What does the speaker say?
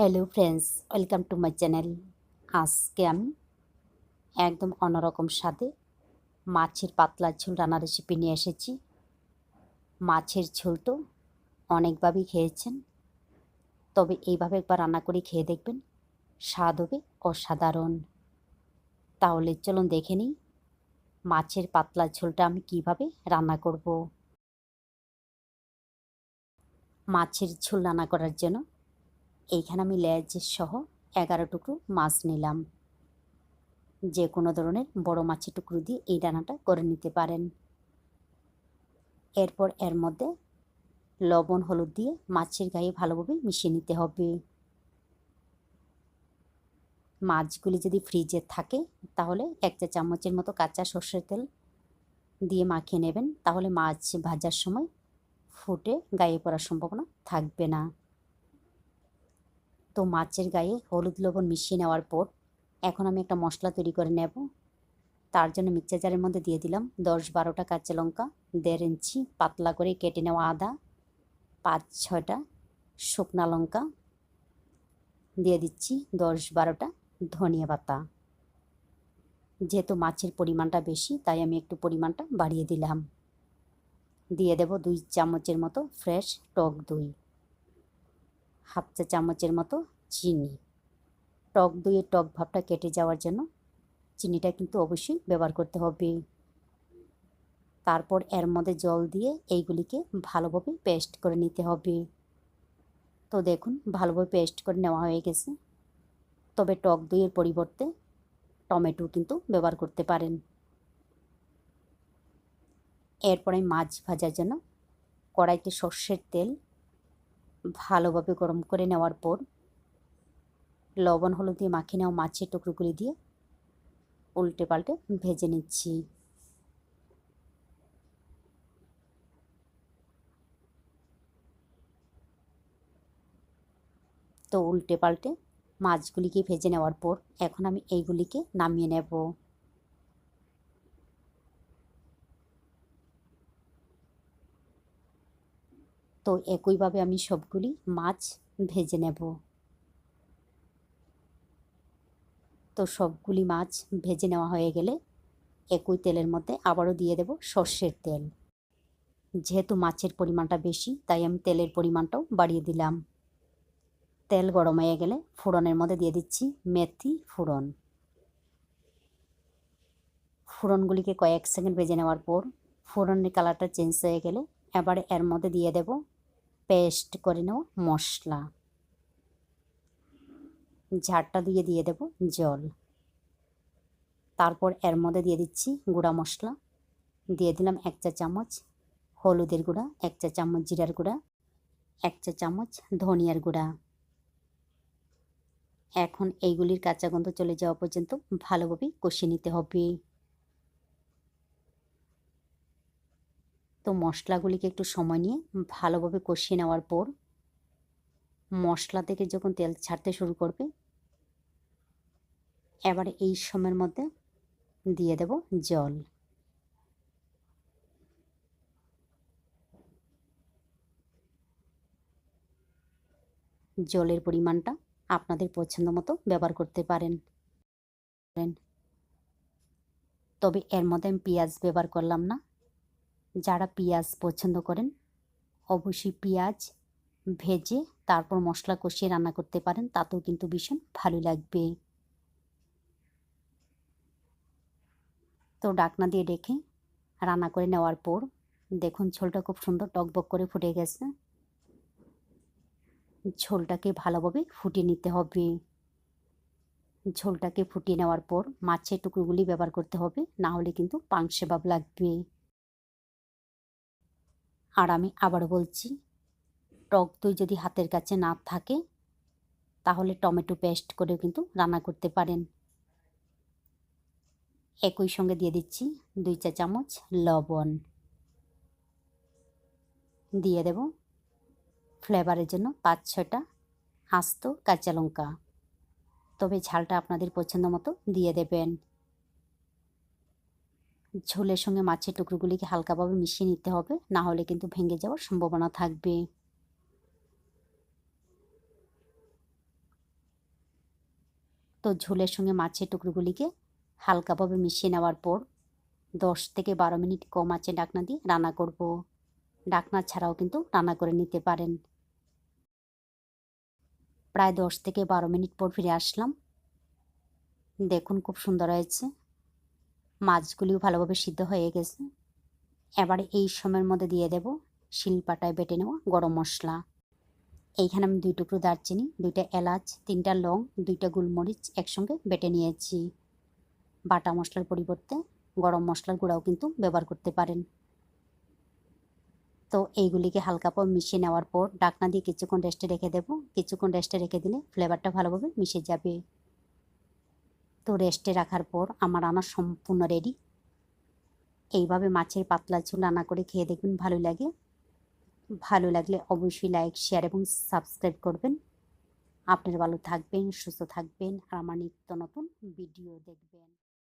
Hello friends welcome to my channel আজকে আমি একদম অন্যরকম স্বাদে মাছের পাতলা ঝোল রান্নার রেসিপি নিয়ে এসেছি। মাছের ঝোল তো অনেকভাবেই খেয়েছেন। তবে এইভাবে একবার রান্না করে খেয়ে দেখবেন, স্বাদ হবে অসাধারণ। তাহলে চলুন দেখে নিই মাছের পাতলা ঝোলটা আমি কীভাবে রান্না করব। মাছের ঝোল রান্না করার জন্য এইখানে আমি লেজ সহ এগারো টুকরো মাছ নিলাম। যে কোনো ধরনের বড় মাছের টুকরো দিয়ে এই রান্নাটা করে নিতে পারেন। এরপর এর মধ্যে লবণ, হলুদ দিয়ে মাছের গায়ে ভালোভাবে মিশিয়ে নিতে হবে। মাছগুলি যদি ফ্রিজে থাকে, তাহলে এক চা চামচের মতো কাঁচা সর্ষের তেল দিয়ে মাখিয়ে নেবেন। তাহলে মাছ ভাজার সময় ফুটে গায়ে পড়ার সম্ভাবনা থাকবে না। তো মাছের গায়ে হলুদ লবণ মিশিয়ে নেওয়ার পর এখন আমি একটা মশলা তৈরি করে নেব। তার জন্য মিক্সার জারের মধ্যে দিয়ে দিলাম দশ বারোটা কাঁচা লঙ্কা, দেড় ইঞ্চি পাতলা করে কেটে নেওয়া আদা, পাঁচ ছটা শুকনা লঙ্কা, দিয়ে দিচ্ছি দশ বারোটা ধনিয়া পাতা। যেহেতু মাছের পরিমাণটা বেশি, তাই আমি একটু পরিমাণটা বাড়িয়ে দিলাম। দিয়ে দেব দুই চামচের মতো ফ্রেশ টক দই। হাফ চা চামচের মতো চিনি। টক দইয়ের টক ভাবটা কেটে যাওয়ার জন্য চিনিটা কিন্তু অবশ্যই ব্যবহার করতে হবে। তারপর এর মধ্যে জল দিয়ে এইগুলিকে ভালোভাবে পেস্ট করে নিতে হবে। তো দেখুন, ভালোভাবে পেস্ট করে নেওয়া হয়ে গেছে। তবে টক দইয়ের পরিবর্তে টমেটো কিন্তু ব্যবহার করতে পারেন। এরপরে মাছ ভাজার জন্য কড়াইতে সর্ষের তেল ভালোভাবে গরম করে নেওয়ার পর লবণ, হলুদ দিয়ে মাখিয়ে নেওয়া মাছের টুকরোগুলি দিয়ে। উল্টে পাল্টে ভেজে নিচ্ছি। তো উল্টে পাল্টে মাছগুলিকে ভেজে নেওয়ার পর এখন আমি এইগুলিকে নামিয়ে নেব। তো একইভাবে আমি সবগুলি মাছ ভেজে নেব। তো সবগুলি মাছ ভেজে নেওয়া হয়ে গেলে একই তেলের মধ্যে আবারও দিয়ে দেব সর্ষের তেল। যেহেতু মাছের পরিমাণটা বেশি, তাই আমি তেলের পরিমাণটাও বাড়িয়ে দিলাম। তেল গরম হয়ে গেলে ফোড়নের মধ্যে দিয়ে দিচ্ছি মেথি ফোড়ন। ফোড়নগুলিকে কয়েক সেকেন্ড ভেজে নেওয়ার পর ফোড়নের কালারটা চেঞ্জ হয়ে গেলে এবারে এর মধ্যে দিয়ে দেব পেস্ট করে নেওয়া মশলা। ঝাড়টা দিয়ে দিয়ে দেব জল। তারপর এর মধ্যে দিয়ে দিচ্ছি গুঁড়া মশলা। দিয়ে দিলাম এক চা চামচ হলুদের গুঁড়া, এক চা চামচ জিরার গুঁড়া, এক চা চামচ ধনিয়ার গুঁড়া। এখন এইগুলির কাঁচা গন্ধ চলে যাওয়া পর্যন্ত ভালোভাবে কষিয়ে নিতে হবে। তো মশলাগুলিকে একটু সময় নিয়ে ভালোভাবে কষিয়ে নেওয়ার পর মশলা থেকে যখন তেল ছাড়তে শুরু করবে, এবারে এই সময়ের মধ্যে দিয়ে দেব জল। জলের পরিমাণটা আপনাদের পছন্দ মতো ব্যবহার করতে পারেন। তবে এর মধ্যে আমি পেঁয়াজ ব্যবহার করলাম না। যারা পেঁয়াজ পছন্দ করেন, অবশ্যই পেঁয়াজ ভেজে তারপর মশলা কষিয়ে রান্না করতে পারেন, তাতেও কিন্তু ভীষণ ভালো লাগবে। তো ডাকনা দিয়ে রেখে রান্না করে নেওয়ার পর, দেখুন ঝোলটা খুব সুন্দর টকবক করে ফুটে গেছে। ঝোলটাকে ভালোভাবে ফুটিয়ে নিতে হবে। ঝোলটাকে ফুটিয়ে নেওয়ার পর মাছের টুকরোগুলি ব্যবহার করতে হবে, না হলে কিন্তু পাংশে ভাব লাগবে। আর আমি আবার বলছি টক দই যদি হাতের কাছে না থাকে, তাহলে টমেটো পেস্ট করেও কিন্তু রান্না করতে পারেন। একই সঙ্গে দিয়ে দিচ্ছি দুই চা চামচ লবণ। দিয়ে দেব ফ্লেভারের জন্য পাঁচ ছটা আস্ত কাঁচা লঙ্কা। তবে ঝালটা আপনাদের পছন্দ মতো দিয়ে দেবেন। ঝোলের সঙ্গে মাছের টুকরোগুলিকে হালকাভাবে মিশিয়ে নিতে হবে, না হলে কিন্তু ভেঙে যাওয়ার সম্ভাবনা থাকবে। তো ঝোলের সঙ্গে মাছের টুকরোগুলিকে হালকাভাবে মিশিয়ে নেওয়ার পর দশ থেকে বারো মিনিট কম আছে ডাকনা দিয়ে রান্না করব। ডাকনা ছাড়াও কিন্তু রান্না করে নিতে পারেন। প্রায় দশ থেকে বারো মিনিট পর ফিরে আসলাম। দেখুন খুব সুন্দর হয়েছে। মাছগুলিও ভালোভাবে সিদ্ধ হয়ে গেছে। এবার এই সময়ের মধ্যে দিয়ে দেব শিলপাটায় বেটে নেওয়া গরম মশলা। এইখানে আমি দুই টুকরো দারচিনি, দুইটা এলাচ, তিনটা লং, দুইটা গোলমরিচ একসঙ্গে বেটে নিয়েছি। বাটা মশলার পরিবর্তে গরম মশলার গুঁড়াও কিন্তু ব্যবহার করতে পারেন। তো এইগুলিকে হালকা পর মিশিয়ে নেওয়ার পর ডাকনা দিয়ে কিছুক্ষণ রেস্টে রেখে দেবো। কিছুক্ষণ রেস্টে রেখে দিলে ফ্লেভারটা ভালোভাবে মিশে যাবে। তো রেস্টে রাখার পর আমার রান্না সম্পূর্ণ রেডি। এইভাবে মাছের পাতলা ঝোল রান্না করে খেয়ে দেখবেন ভালো লাগে। ভালো লাগলে অবশ্যই লাইক শেয়ার এবং সাবস্ক্রাইব করবেন। আপনার ভালো থাকবেন, সুস্থ থাকবেন আর আমার নিত্য নতুন ভিডিও দেখবেন।